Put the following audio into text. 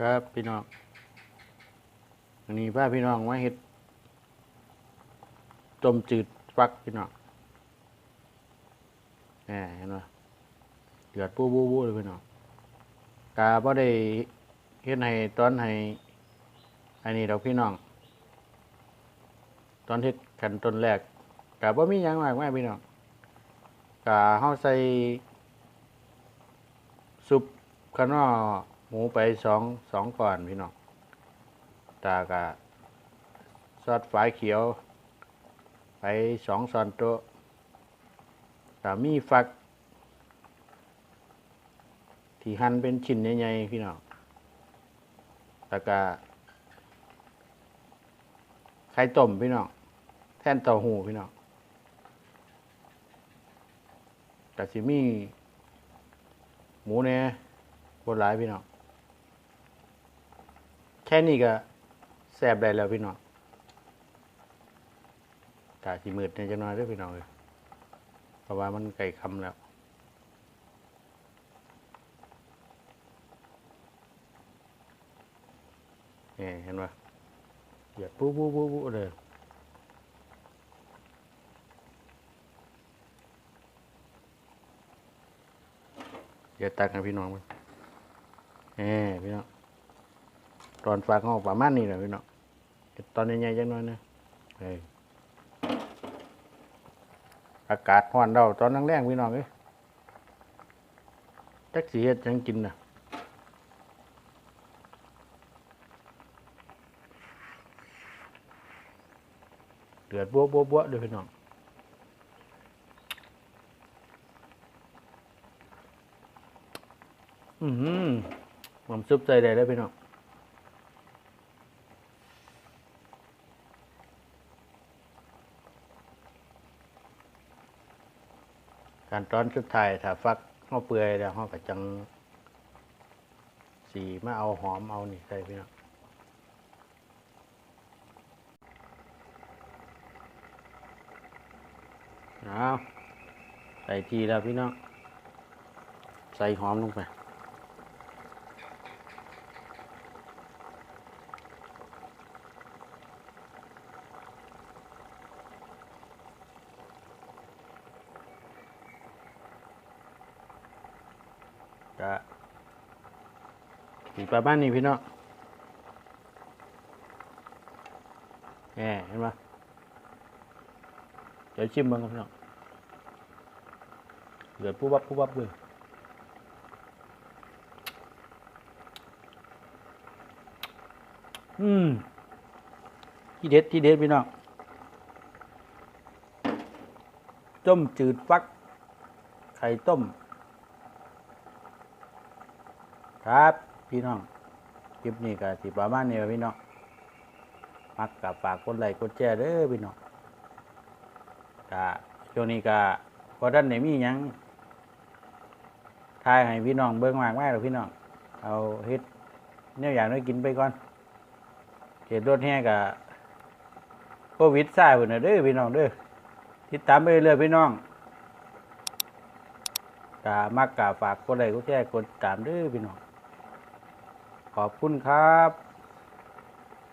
ครับพี่น้องอันนี้ป้าพี่น้องมาเฮ็ดต้มจืดฟักพี่น้องแหมเห็นไหมเดือดปูบูบูเลยพี่น้องกาบ่ได้เฮ็ดให้ตอนให้อันนี้ดอกพี่น้อง ตอนเฮ็ดขั้นต้นแรกกาบ่มียังมากมายพี่น้องกาเฮาใส่ซุปข้าวหน้อ หมูไปสองสองก่อนพี่น้องตากะซอสฝายเขียว ไปสองซอนโต๊ะกามีฟัก ที่หั่นเป็นชิ้นใหญ่ๆพี่น้องแล้วก็ไข่ต้มพี่น้องแท่นเต้าหู้พี่น้องกะสิมีหมูเนี่ยบนหลายพี่น้อง ค่นี้ก็แซ่บได้แล้วพี่น้องตาสีมืดเนี่ยจะน้อยด้วยพี่น้องเลยเพราะว่ามันไก่คำแล้วนี่เห็นปะเหยียดปุ๊บปุ๊บปุ๊บปุ๊บเลยเดี๋ยวตักให้พี่น้องมันเอ้พี่น้อง ตอนฝากห้องประมาณนี้แหละพี่น้องตอนใหญ่ๆจังน้อยนะเฮ้ยอากาศร้อนเราตอนแรงพี่น้องเอ้ยจักสิเฮ็ดจังกินนะเดือดบัวบัวบัวด้อพี่น้องอือหือผมซุปใจได้แล้วพี่น้อง การตอนสุดท้ายถ้าฟักเข้าเปื่อยแล้วเขาก็จังสีมาเอาหอมเอานี่ใส่พี่น้องเอาใส่ทีแล้วพี่น้องใส่หอมลงไป ก็สีประมาณนี้พี่น้องแหมเห็นไหมเดี๋ยวชิมบ้างครับพี่น้องเดือดปุ๊บวับปุ๊บวับเลยอืม ที่เด็ดที่เด็ดพี่น้องต้มจืดฟัก ไข่ต้ม ครับ พี่น้องคลิปนี้ก็สิประมาณนี้พี่น้องมักกับฝากกดไลค์กดแชร์เด้อพี่น้องก็ช่วงนี้ก็พอท่านไหนมีหยังทายให้พี่น้องเบิ่งมากมายหรอพี่น้องเอาเฮ็ดเนี่ยอย่างน้อยกินไปก่อนเหตุรถแห่กับโควิดซ่าพุ่นน่ะเด้อพี่น้องเด้อติดตามไปเรื่อยพี่น้องกะมักกะฝากกดไลค์กดแชร์กดตามเด้อพี่น้อง ขอบคุณครับ